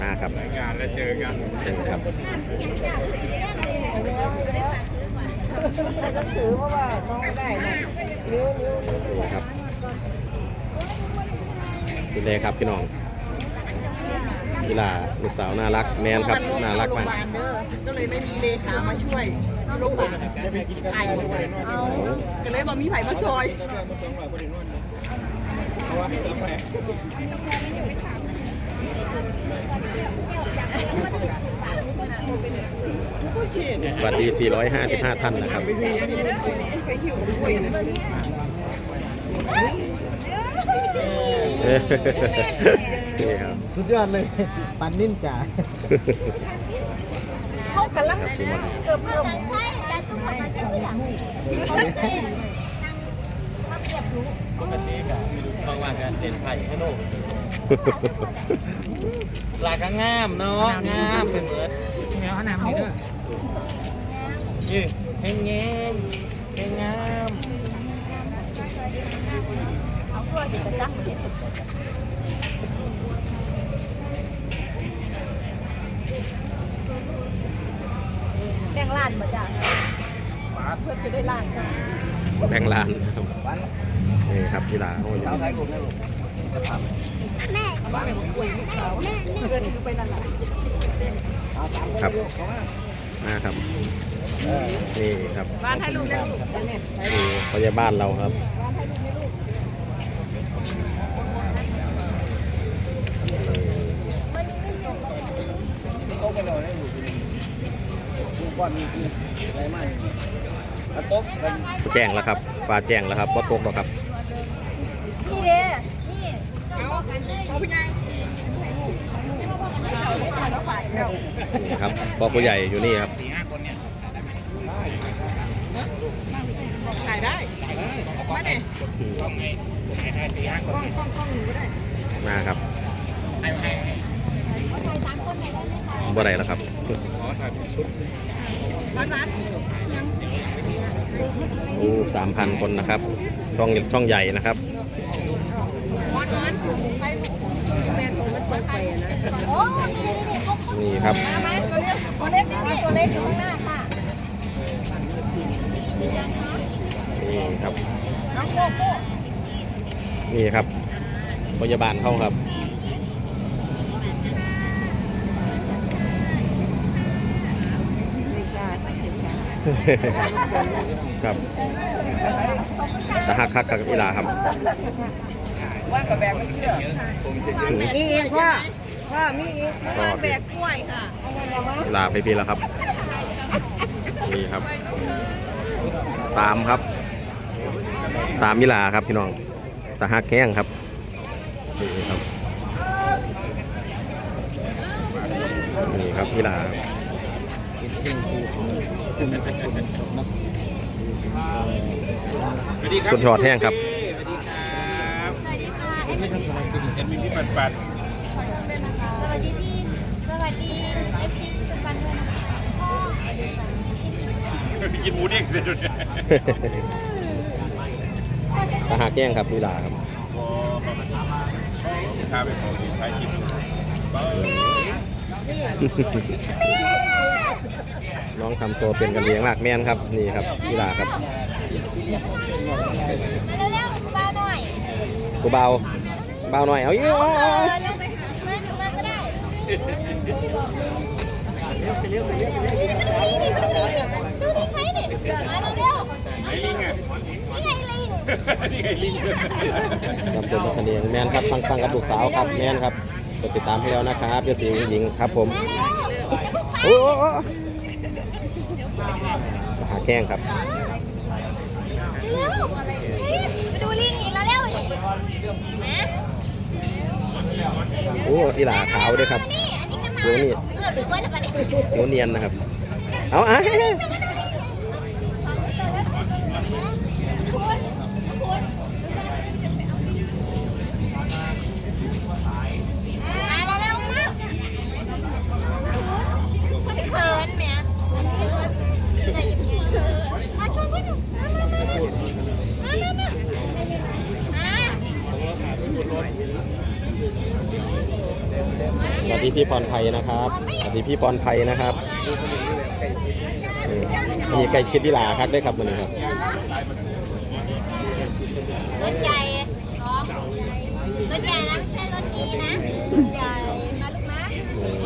หน้าครับงานแล้วเจอกันเชิญครับก็ถือเพราะว่าน้องได้นะนิ้วนิ้วนิ้วนี่ครับดูเลยครับพี่น้องกีฬาลูกสาวน่ารักแมนครับน่ารักมากก็เลยไม่มีเลขามาช่วยโรงพยาบาลไอ้เอาก็เลยบอกมีไผ่มาซอยสวั สดี 455 ท่านนะครับ นี่ครับ สุดยอดเลย ปันนิ่นจ่าเขากำลังครับพี่มอนเกือบเกือบใช่แต่ตุ้มมาใช่ที่หลัง เขาเต้นนั่งทำเก็บรู้ปกติก็บางวันก็เด่นไผ่ให้โลกลายก็งามเนาะงามเป็นเหมือนแมวน้ำนี่เด้อยืดเฮงเงงเฮงงามเอาตัวเด็กจะจักเด็กแบ่งล้านมาจ้ะเพื่อจะได้ล้านกัน แบงค์ลานครับนี่ครับกีฬาโอ้ยแม่แม่แม่เพื่อนไปนั่นแหละครับมาครับนี่ครับบ้านให้ลูกได้ลูกเนี่ยนี่พยาบาลเราครับ แจ้งแล้วครับฟ้าแจ้งแล้วครับว่าตกแล้วครับนี่เด้นี่เขาพี่ยังไม่จ่ายแล้วฝ่ายเดียวนี่ครับปอผู้ใหญ่อยู่นี่ครับถ่ายได้มาเนี่ยกล้องกล้องกล้องหนูก็ได้มาครับใส่สามคนไหนะบ่ได้แล้วครับ โอ้สามพันคนนะครับช่องช่องใหญ่นะครับนี่ครับตัวเล็กตัวเล็กอยู่ข้างหน้าค่ะนี่ครับนี่ครับพยาบาลเข้าครับ ครับจะหักคักกับกีฬาครับว่างกับแบกไม่เชื่อมีอีกว่าว่ามีอีกว่างแบกกล้วยค่ะเอามาเอามากีฬาไปพีแล้วครับนี่ครับ ตามครับ ตามมิลาครับพี่น้องตาหักแข้งครับนี่ครับนี่ครับมิลา สุดยอดแห้งครับสวัสดีค่ะเอ็มเป็นเห็นมีพี่ปันปันสวัสดีพี่ สวัสดีเอฟซีเป็นฟันด้วยนะคะพ่อไปกินหมูเด้งเลยเนี่ยตาหักแข้งครับมิลาครับพาไปขอกินไทยกิน น้องทำตัวเป็นกันเลี้ยงมากแม่นครับนี่ครับมิลาครับมาเร็วๆเบาหน่อยกูเบาเบาหน่อยเอาอีกเอาเอาเอเอาอลงไปหามาหนูมาก็ได้นี่นี่มาดูนี่ดูนี่ไหมนี่มาเร็วๆไอ้ลิงอะนี่ไงลิงนี่ไอ้ลิงทำตัวเป็นกันเลี้ยงแม่นครับฟังฟังกับลูกสาวครับแม่นครับกดติดตามให้แล้วนะครับยศสีหญิงครับผม มาเร็วอย่าเพิ่งไป โอ้โอ้โอ้ ตาหักแข้งครับเร็วเฮ้ยมาดูลิงอีกแล้วเร็วนี่นะโอ้อีหลาขาวด้วยครับนี่อันนี้ก็มาโอ้นี่เออไปกล้วยแล้วปะเนี่ยโหเนียนนะครับ เอาอะ มาแล้วมาคนเขินแม่อันนี้แต่ยังไงมาช่วยเพื่อนหนูมามามามามามา วัส ดีพี่พรไพนะครับสวัสดีพี่พรไพนะครับนี่มีไก่ชิดวิลาครับได้ครับวันนี้ครับรถใหญ่สองรถใหญ่นะไม่ใช่รถนี้นะรถใหญ่มาลูกนะอืม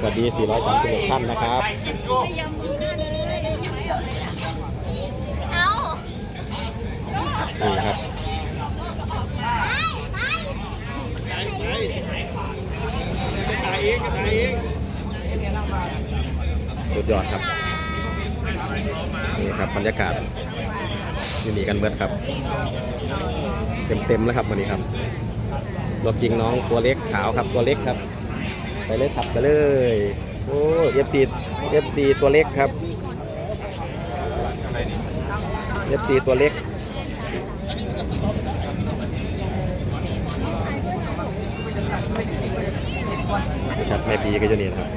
สวัสดี 436 ท่านนะครับเอานี่ครับ ไปไป สุดยอดครับ นี่ครับบรรยากาศยู่นี่กันเบิดครับ เต็มๆแล้วครับวันนี้ครับรถกิงน้องตัวเล็กขาวครับตัวเล็กครับ ไปเลยขับไปเลยโอ้ FC FC ตัวเล็กครับ FC ตัวเล็ก นี่ครับ แม่ปีก็อยู่นี่นะครับ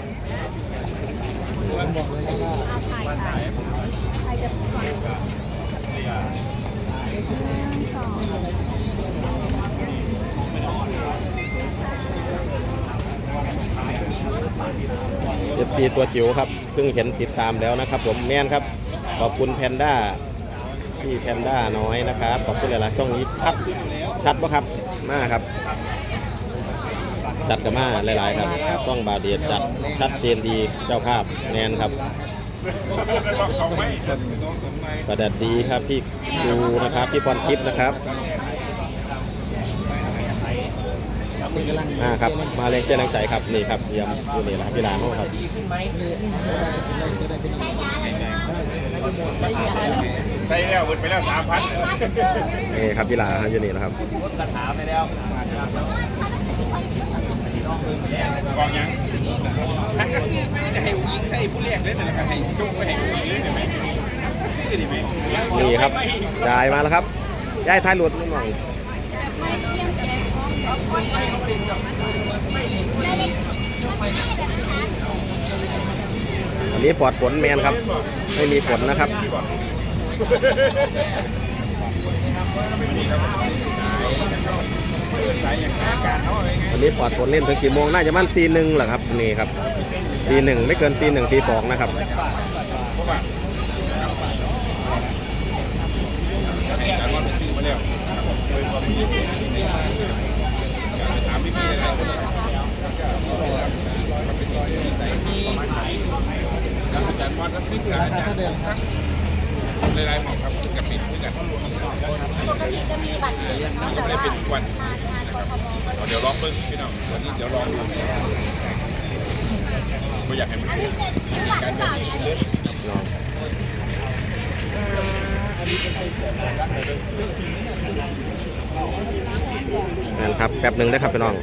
FC ตัวจิ๋วครับ เพิ่งเห็นติดตามแล้วนะครับ ผมแมนครับ ขอบคุณแพนด้าพี่แพนด้าน้อยนะครับ ขอบคุณหลายๆช่องนี้ชัด ชัดปะครับ มาครับ จัดกันมาหลาย ๆ ครับช่องบาเดียดจัดชัดเจนดีเจ้าภาพแมนครับบอกสองไหมประดัดดีครับพี่ครูนะครับพี่พรทิพย์นะครับอ่าครับมาแรงเชียร์แรงใจครับนี่ครับเยี่ยมอยู่นี่แหละครับพี่ลาโน่ครับดีขึ้นไหม ใส่แล้วเบิดไปแล้วสามพันนี่ครับพี่ลาครับอยู่นี่นะครับรถกระถาไปแล้วกองยังทักกระซื้อไม่ได้ให้ยิงใส่ผู้เลี้ยงเลยนะให้จุกไปให้ผู้เลี้ยงเลยไหมทักกระซื้อดิไหมนี่ครับยายมาแล้วครับยายท้ายรถนิดหน่อยอันนี้ปลอดฝนแมนครับ ไม่มีฝนนะครับ อันนี้ปอดฝนเล่นถึงกี่โมง น่าจะมันตีหนึ่งเหรอครับนี่ครับตีหนึ่งไม่เกินตีหนึ่งตีสองนะครับ ถามพี่พี่เลยนะแล้วอาจารย์วัดแล้วพี่อาจารย์อาจารย์ทั้งหลายๆหมอครับกับปิดด้วยกันปกติจะมีบัตรเด็กเนาะแต่ว่างานงานกทมก็เดี๋ยวลองเบิ้งพี่น้องวันนี้เดี๋ยวลองดูไม่อยากให้มันซื้อบัตรหรือเปล่าเนี่ยนั่นครับแป๊บหนึ่งได้ครับพี่น้อง